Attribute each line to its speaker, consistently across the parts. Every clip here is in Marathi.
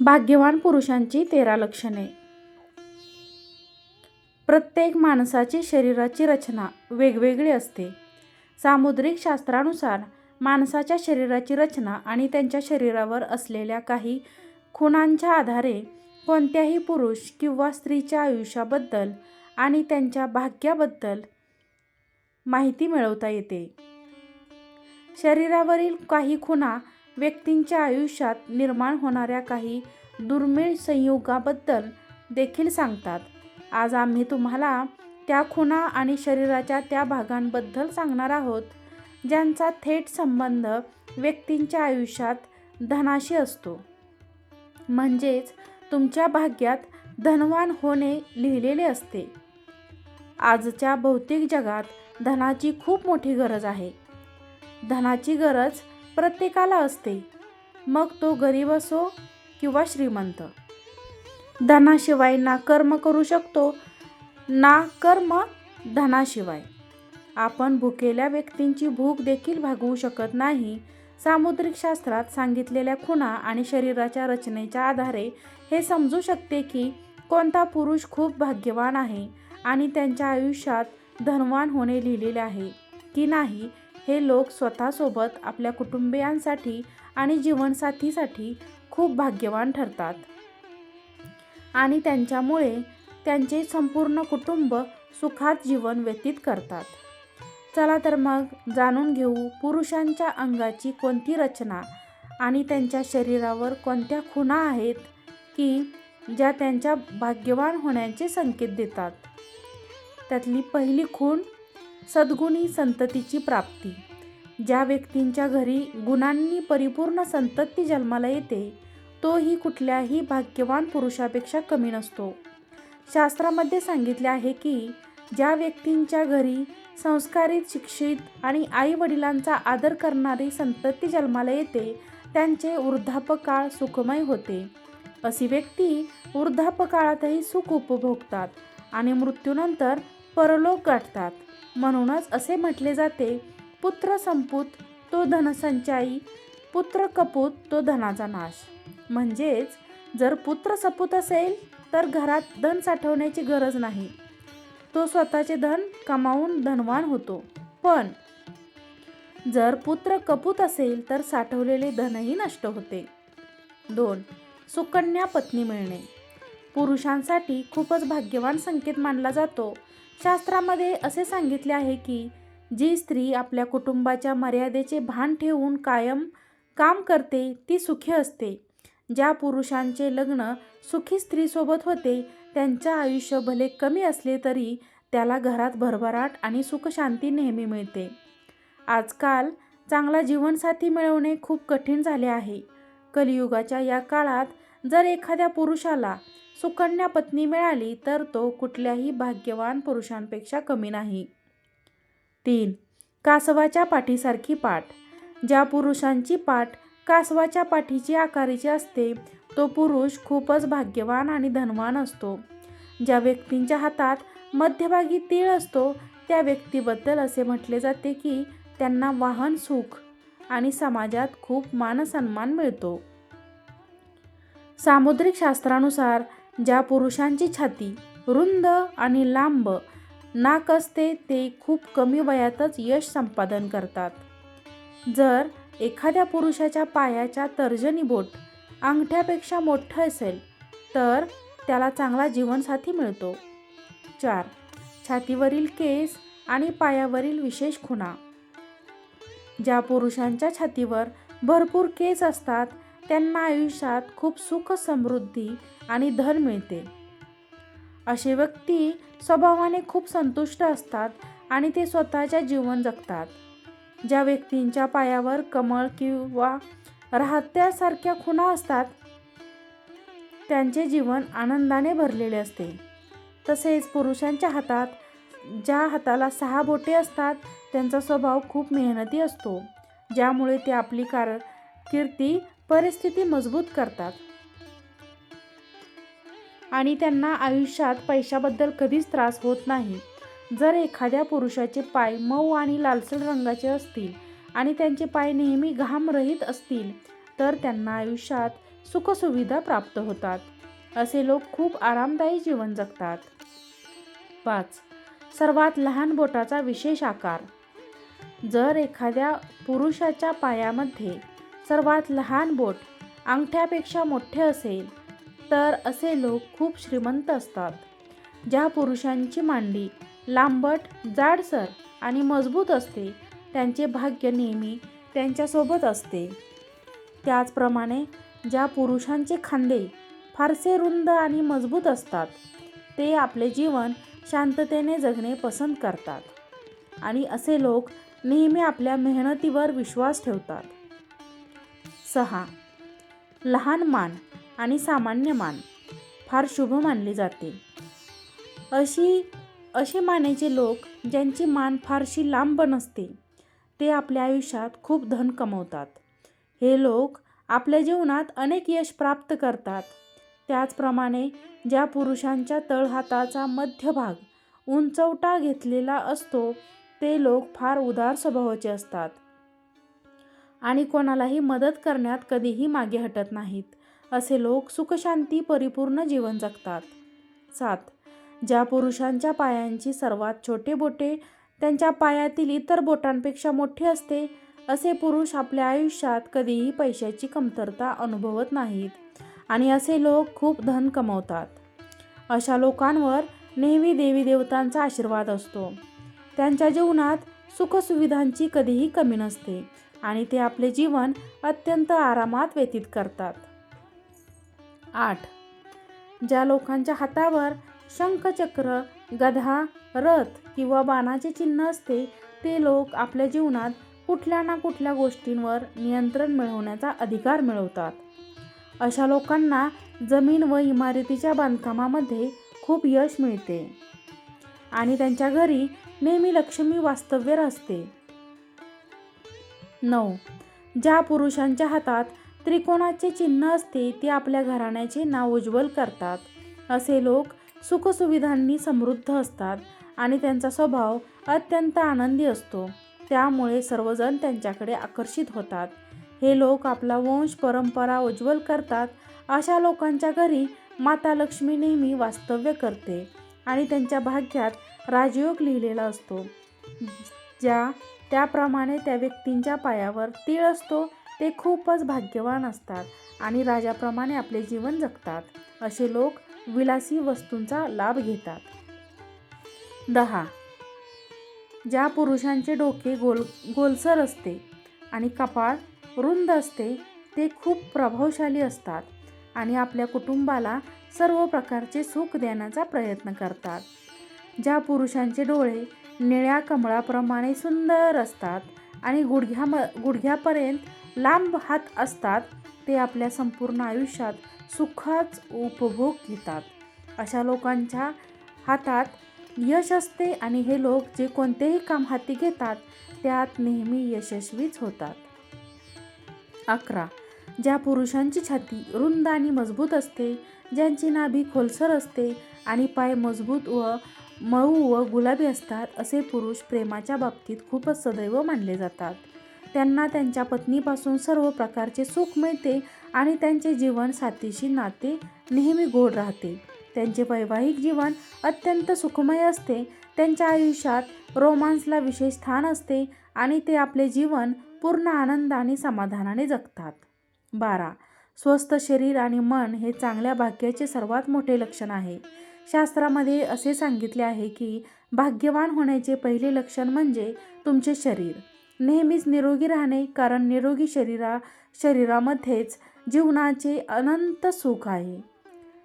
Speaker 1: भाग्यवान पुरुषांची तेरा लक्षणे. प्रत्येक माणसाची शरीराची रचना वेगवेगळी असते. सामुद्रिक शास्त्रानुसार माणसाच्या शरीराची रचना आणि त्यांच्या शरीरावर असलेल्या काही खुणांच्या आधारे कोणत्याही पुरुष किंवा स्त्रीच्या आयुष्याबद्दल आणि त्यांच्या भाग्याबद्दल माहिती मिळवता येते. शरीरावरील काही खुणा व्यक्तींच्या आयुष्यात निर्माण होणाऱ्या काही दुर्मिळ संयोगाबद्दल देखील सांगतात. आज आम्ही तुम्हाला त्या खुणा आणि शरीराच्या त्या भागांबद्दल सांगणार आहोत ज्यांचा थेट संबंध व्यक्तींच्या आयुष्यात धनाशी असतो. म्हणजेच तुमच्या भाग्यात धनवान होणे लिहिलेले असते. आजच्या भौतिक जगात धनाची खूप मोठी गरज आहे. धनाची गरज प्रत्येकाला असते. मग तो गरीब असो किंवा श्रीमंत. धनाशिवाय ना कर्म करू शकतो ना कर्म धनाशिवाय. आपण भुकेल्या व्यक्तींची भूक देखील भागवू शकत नाही. सामुद्रिक शास्त्रात सांगितलेल्या खुणा आणि शरीराच्या रचनेच्या आधारे हे समजू शकते की कोणता पुरुष खूप भाग्यवान आहे आणि त्यांच्या आयुष्यात धनवान होणे लिहिलेले आहे की नाही हे लोक स्वतःसोबत आपल्या कुटुंबियांसाठी आणि जीवनसाथीसाठी खूप भाग्यवान ठरतात. आणि त्यांच्यामुळे त्यांचे संपूर्ण कुटुंब सुखात जीवन व्यतीत करतात. चला तर मग जाणून घेऊ पुरुषांच्या अंगाची कोणती रचना आणि त्यांच्या शरीरावर कोणत्या खुणा आहेत की ज्या त्यांच्या भाग्यवान होण्याचे संकेत देतात. त्यातली पहिली खूण सद्गुणी संततीची प्राप्ती. ज्या व्यक्तींच्या घरी गुणांनी परिपूर्ण संतती जन्माला येते तोही कुठल्याही भाग्यवान पुरुषापेक्षा कमी नसतो. शास्त्रामध्ये सांगितले आहे की ज्या व्यक्तींच्या घरी संस्कारित शिक्षित आणि आई वडिलांचा आदर करणारी संतती जन्माला येते त्यांचे वृद्धापकाळ सुखमय होते. अशी व्यक्ती वृद्धापकाळातही सुख उपभोगतात आणि मृत्यूनंतर परलोक गाठतात. म्हणूनच असे म्हटले जाते पुत्र संपूत तो धनसंचाई पुत्र कपूत तो धनाचा नाश. म्हणजेच जर पुत्र सपूत असेल तर घरात धन साठवण्याची गरज नाही. तो स्वतःचे धन कमावून धनवान होतो. पण जर पुत्र कपूत असेल तर साठवलेले धनही नष्ट होते. दोन सुकन्या पत्नी मिळणे. पुरुषांसाठी खूपच भाग्यवान संकेत मानला जातो. शास्त्रामध्ये असे सांगितले आहे की जी स्त्री आपल्या कुटुंबाच्या मर्यादेचे भान ठेवून कायम काम करते ती सुखी असते. ज्या पुरुषांचे लग्न सुखी स्त्रीसोबत होते त्यांच्या आयुष्य भले कमी असले तरी त्याला घरात भरभराट आणि सुखशांती नेहमी मिळते. आजकाल चांगला जीवनसाथी मिळवणे खूप कठीण झाले आहे. कलियुगाच्या या काळात जर एखाद्या पुरुषाला सुकन्या पत्नी मिळाली तर तो कुठल्याही भाग्यवान पुरुषांपेक्षा कमी नाही. तीन. कासवाच्या पाठीसारखी पाठ. ज्या पुरुषांची पाठ कासवाच्या पाठीची आकाराची असते तो पुरुष खूपच भाग्यवान आणि धनवान असतो. ज्या व्यक्तींच्या हातात मध्यभागी तीळ असतो त्या व्यक्तीबद्दल असे म्हटले जाते की त्यांना वाहन सुख आणि समाजात खूप मानसन्मान मिळतो. सामुद्रिक शास्त्रानुसार ज्या पुरुषांची छाती रुंद आणि लांब नाक असते ते खूप कमी वयातच यश संपादन करतात. जर एखाद्या पुरुषाच्या पायाच्या तर्जनी बोट अंगठ्यापेक्षा मोठं असेल तर त्याला चांगला जीवनसाथी मिळतो. चार छातीवरील केस आणि पायावरील विशेष खुणा. ज्या पुरुषांच्या छातीवर भरपूर केस असतात त्यांना आयुष्यात खूप सुख समृद्धी आणि धन मिळते. असे व्यक्ती स्वभावाने खूप संतुष्ट असतात आणि ते स्वतःच्या जीवन जगतात. ज्या व्यक्तींच्या पायावर कमळ किंवा राहत्यासारख्या खुणा असतात त्यांचे जीवन आनंदाने भरलेले असते. तसेच पुरुषांच्या हातात ज्या हाताला सहा बोटे असतात त्यांचा स्वभाव खूप मेहनती असतो ज्यामुळे ते आपली कार कीर्ती परिस्थिती मजबूत करतात. आणि त्यांना आयुष्यात पैशाबद्दल कधीच त्रास होत नाही. जर एखाद्या पुरुषाचे पाय मऊ आणि लालसर रंगाचे असतील आणि त्यांचे पाय नेहमी घामरहित असतील तर त्यांना आयुष्यात सुखसुविधा प्राप्त होतात. असे लोक खूप आरामदायी जीवन जगतात. पाच. सर्वात लहान बोटाचा विशेष आकार. जर एखाद्या पुरुषाच्या पायामध्ये सर्वात लहान बोट अंगठ्यापेक्षा मोठे असेल तर असे लोक खूप श्रीमंत असतात. ज्या पुरुषांची मांडी लांबट जाडसर आणि मजबूत असते त्यांचे भाग्य नेहमी त्यांच्यासोबत असते. त्याचप्रमाणे ज्या पुरुषांचे खांदे फारसे रुंद आणि मजबूत असतात ते आपले जीवन शांततेने जगणे पसंत करतात. आणि असे लोक नेहमी आपल्या मेहनतीवर विश्वास ठेवतात. सहा. लहान मान आणि सामान्य मान. फार शुभ मानली जाते. अशी असे मानेचे लोक ज्यांची मान फारशी लांब नसते ते आपल्या आयुष्यात खूप धन कमवतात. हे लोक आपल्या जीवनात अनेक यश प्राप्त करतात. त्याचप्रमाणे ज्या पुरुषांच्या तळहाताचा मध्यभाग उंचवटा घेतलेला असतो ते लोक फार उदार स्वभावाचे असतात. आणि कोणालाही मदत करण्यात कधीही मागे हटत नाहीत. असे लोक सुखशांती परिपूर्ण जीवन जगतात. सात ज्या पुरुषांच्या पायांची सर्वात छोटे बोटे त्यांच्या पायातील इतर बोटांपेक्षा मोठी असते असे पुरुष आपल्या आयुष्यात कधीही पैशाची कमतरता अनुभवत नाहीत आणि असे लोक खूप धन कमवतात. अशा लोकांवर नेहमी देवी देवतांचा आशीर्वाद असतो. त्यांच्या जीवनात सुखसुविधांची कधीही कमी नसते आणि ते आपले जीवन अत्यंत आरामात व्यतीत करतात. आठ. ज्या लोकांच्या हातावर शंखचक्र गधा रथ किंवा बाणाचे चिन्ह असते ते लोक आपल्या जीवनात कुठल्या ना कुठल्या गोष्टींवर नियंत्रण मिळवण्याचा अधिकार मिळवतात. अशा लोकांना जमीन व इमारतीच्या बांधकामामध्ये खूप यश मिळते. आणि त्यांच्या घरी नेहमी लक्ष्मी वास्तव्य असते. नऊ. ज्या पुरुषांच्या हातात त्रिकोणाचे चिन्ह असते ते आपल्या घराण्याचे नाव उज्ज्वल करतात. असे लोक सुखसुविधांनी समृद्ध असतात आणि त्यांचा स्वभाव अत्यंत आनंदी असतो. त्यामुळे सर्वजण त्यांच्याकडे आकर्षित होतात. हे लोक आपला वंश परंपरा उज्ज्वल करतात अशा लोकांच्या घरी माता लक्ष्मी नेहमी वास्तव्य करते आणि त्यांच्या भाग्यात राजयोग लिहिलेला असतो ज्या त्याप्रमाणे त्या व्यक्तींच्या पायावर तीळ असतो ते खूपच भाग्यवान असतात आणि राजाप्रमाणे आपले जीवन जगतात. असे लोक विलासी वस्तूंचा लाभ घेतात. दहा. ज्या पुरुषांचे डोके गोल गोलसर असते आणि कपाळ रुंद असते ते खूप प्रभावशाली असतात आणि आपल्या कुटुंबाला सर्व प्रकारचे सुख देण्याचा प्रयत्न करतात. ज्या पुरुषांचे डोळे निळ्या कमळाप्रमाणे सुंदर असतात आणि गुडघ्या गुडघ्यापर्यंत लांब हात असतात ते आपल्या संपूर्ण आयुष्यात सुखाच उपभोग घेतात. अशा लोकांच्या हातात यश असते आणि हे लोक जे कोणतेही काम हाती घेतात त्यात नेहमी यशस्वीच होतात. अकरा. ज्या पुरुषांची छाती रुंद आणि मजबूत असते ज्यांची नाभी खोलसर असते आणि पाय मजबूत व मऊ व गुलाबी असतात असे पुरुष प्रेमाच्या बाबतीत खूपच सदैव मानले जातात. त्यांना त्यांच्या पत्नीपासून सर्व प्रकारचे सुख मिळते आणि त्यांचे जीवन साथीशी नाते नेहमी गोड राहते. त्यांचे वैवाहिक जीवन अत्यंत सुखमय असते. त्यांच्या आयुष्यात रोमांसला विशेष स्थान असते आणि ते आपले जीवन पूर्ण आनंद आणि समाधानाने जगतात. बारा. स्वस्थ शरीर आणि मन हे चांगल्या भाग्याचे सर्वात मोठे लक्षण आहे. शास्त्रामध्ये असे सांगितले आहे की भाग्यवान होण्याचे पहिले लक्षण म्हणजे तुमचे शरीर. नेहमीच निरोगी राहणे कारण निरोगी शरीरा शरीरामध्येच जीवनाचे अनंत सुख आहे.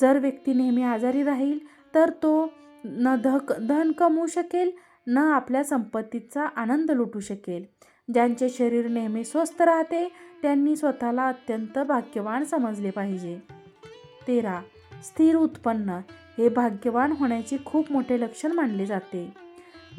Speaker 1: जर व्यक्ती नेहमी आजारी राहील तर तो न धक धन कमवू शकेल न आपल्या संपत्तीचा आनंद लुटू शकेल. ज्यांचे शरीर नेहमी स्वस्थ राहते त्यांनी स्वतःला अत्यंत भाग्यवान समजले पाहिजे. तेरा. स्थिर उत्पन्न हे भाग्यवान होण्याचे खूप मोठे लक्षण मानले जाते.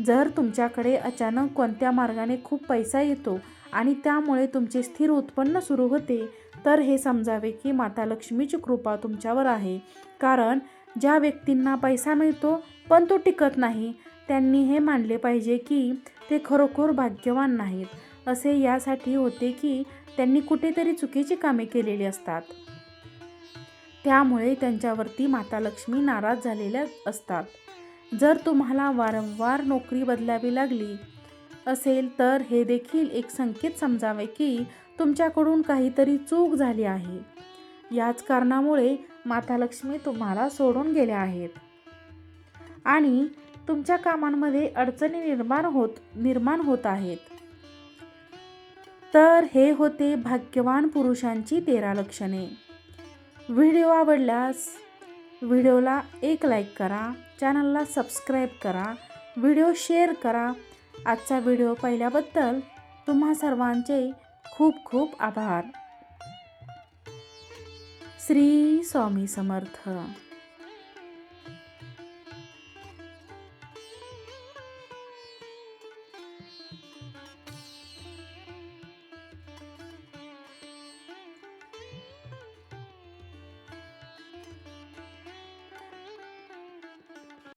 Speaker 1: जर तुमच्याकडे अचानक कोणत्या मार्गाने खूप पैसा येतो आणि त्यामुळे तुमचे स्थिर उत्पन्न सुरू होते तर हे समजावे की माता लक्ष्मीची कृपा तुमच्यावर आहे. कारण ज्या व्यक्तींना पैसा मिळतो पण तो टिकत नाही त्यांनी हे मानले पाहिजे की ते खरोखर भाग्यवान नाहीत. असे यासाठी होते की त्यांनी कुठेतरी चुकीची कामे केलेली असतात. त्यामुळे त्यांच्यावरती माता लक्ष्मी नाराज झालेल्या असतात. जर तुम्हाला वारंवार नोकरी बदलावी लागली असेल तर हे देखील एक संकेत समजावे की तुमच्याकडून काहीतरी चूक झाली आहे. याच कारणामुळे माता लक्ष्मी तुम्हाला सोडून गेल्या आहेत. आणि तुमच्या कामांमध्ये अडचणी निर्माण होत निर्माण होत आहेत. तर हे होते भाग्यवान पुरुषांची तेरा लक्षणे. व्हिडिओ आवडल्यास व्हिडिओला एक लाईक करा चॅनलला सबस्क्राईब करा व्हिडिओ शेअर करा. आजचा व्हिडिओ पाहिल्याबद्दल तुम्हा सर्वांचे खूप खूप आभार. श्री स्वामी समर्थ.